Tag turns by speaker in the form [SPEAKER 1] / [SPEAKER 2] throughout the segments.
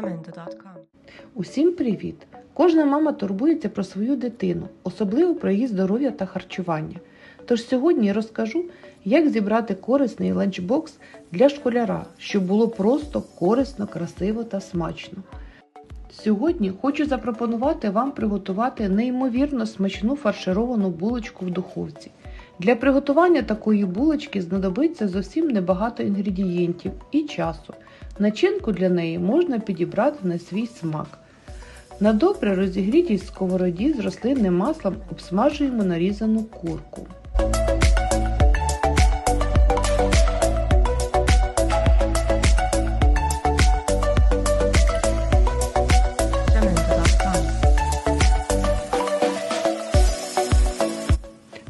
[SPEAKER 1] Jamendo.com.
[SPEAKER 2] Усім привіт! Кожна мама турбується про свою дитину, особливо про її здоров'я та харчування. Тож сьогодні розкажу, як зібрати корисний ланчбокс для школяра, щоб було просто корисно, красиво та смачно. Сьогодні хочу запропонувати вам приготувати неймовірно смачну фаршировану булочку в духовці. Для приготування такої булочки знадобиться зовсім небагато інгредієнтів і часу. Начинку для неї можна підібрати на свій смак. На добре розігрітій сковороді з рослинним маслом обсмажуємо нарізану курку.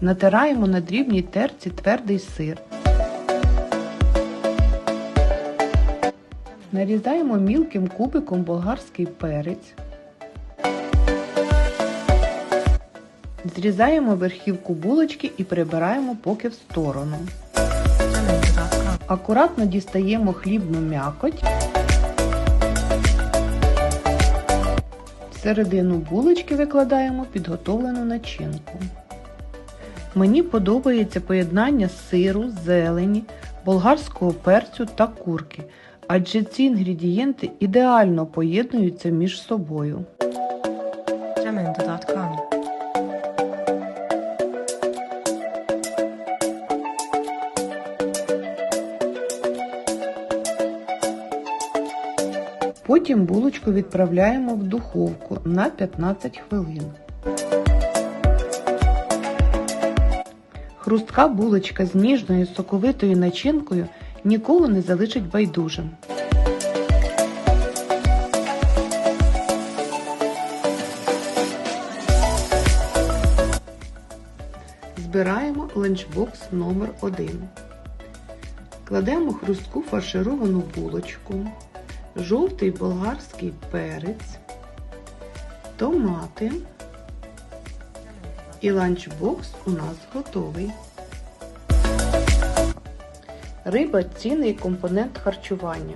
[SPEAKER 2] Натираємо на дрібній терці твердий сир. Нарізаємо мілким кубиком болгарський перець. Зрізаємо верхівку булочки і прибираємо поки в сторону. Акуратно дістаємо хлібну м'якоть. Всередину булочки викладаємо підготовлену начинку. Мені подобається поєднання сиру, зелені, болгарського перцю та курки, адже ці інгредієнти ідеально поєднуються між собою. Потім булочку відправляємо в духовку на 15 хвилин. Хрустка булочка з ніжною соковитою начинкою ніколи не залишить байдужим. Збираємо ланчбокс номер 1 Кладемо хрустку фаршировану булочку, жовтий болгарський перець, томати і ланчбокс у нас готовий. Риба цінний компонент харчування.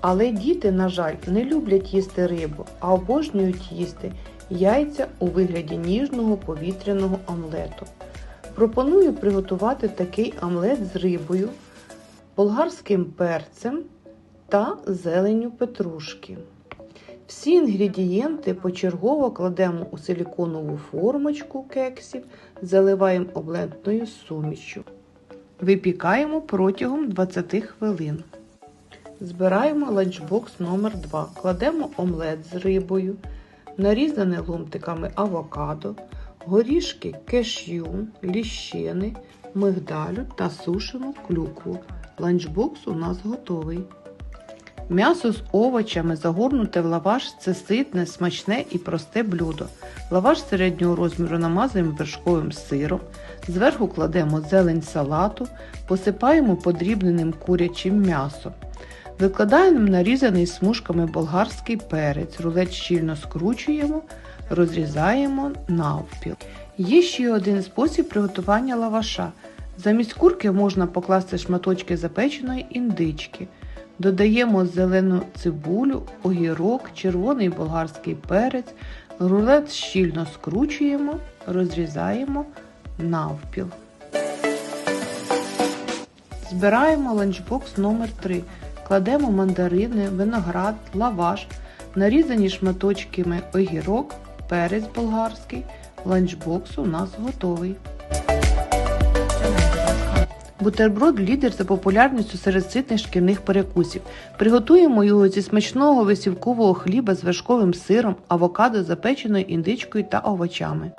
[SPEAKER 2] Але діти, на жаль, не люблять їсти рибу, а обожнюють їсти яйця у вигляді ніжного повітряного омлету. Пропоную приготувати такий омлет з рибою, болгарським перцем та зеленню петрушки. Всі інгредієнти почергово кладемо у силіконову формочку кексів, заливаємо омлетною сумішчю. Випікаємо протягом 20 хвилин. Збираємо ланчбокс номер 2 Кладемо омлет з рибою, нарізане ломтиками авокадо, горішки кешю, ліщини, мигдалю та сушену клюкву. Ланчбокс у нас готовий. М'ясо з овочами загорнуте в лаваш це ситне, смачне і просте блюдо. Лаваш середнього розміру намазуємо вершковим сиром, зверху кладемо зелень салату, посипаємо подрібненим курячим м'ясом. Викладаємо нарізаний смужками болгарський перець, рулет щільно скручуємо, розрізаємо навпіл. Є ще один спосіб приготування лаваша. Замість курки можна покласти шматочки запеченої індички. Додаємо зелену цибулю, огірок, червоний болгарський перець, рулет щільно скручуємо, розрізаємо навпіл. Збираємо ланчбокс номер 3 Кладемо мандарини, виноград, лаваш, нарізані шматочками огірок, перець болгарський. Ланчбокс у нас готовий. Бутерброд лідер за популярністю серед ситних шкільних перекусів. Приготуємо його зі смачного висівкового хліба з вершковим сиром, авокадо, запеченою індичкою та овочами.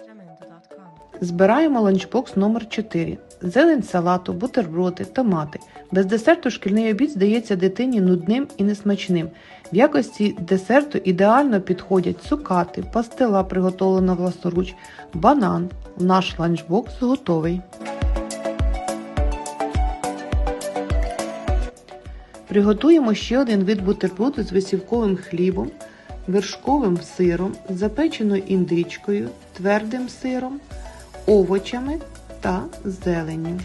[SPEAKER 2] Збираємо ланчбокс номер 4 Зелень салату, бутерброди, томати. Без десерту шкільний обід здається дитині нудним і несмачним. В якості десерту ідеально підходять цукати, пастила, приготовлена власноруч, банан. Наш ланчбокс готовий. Приготуємо ще один вид бутерброду з висівковим хлібом, вершковим сиром, запеченою індичкою, твердим сиром, овочами та зеленню.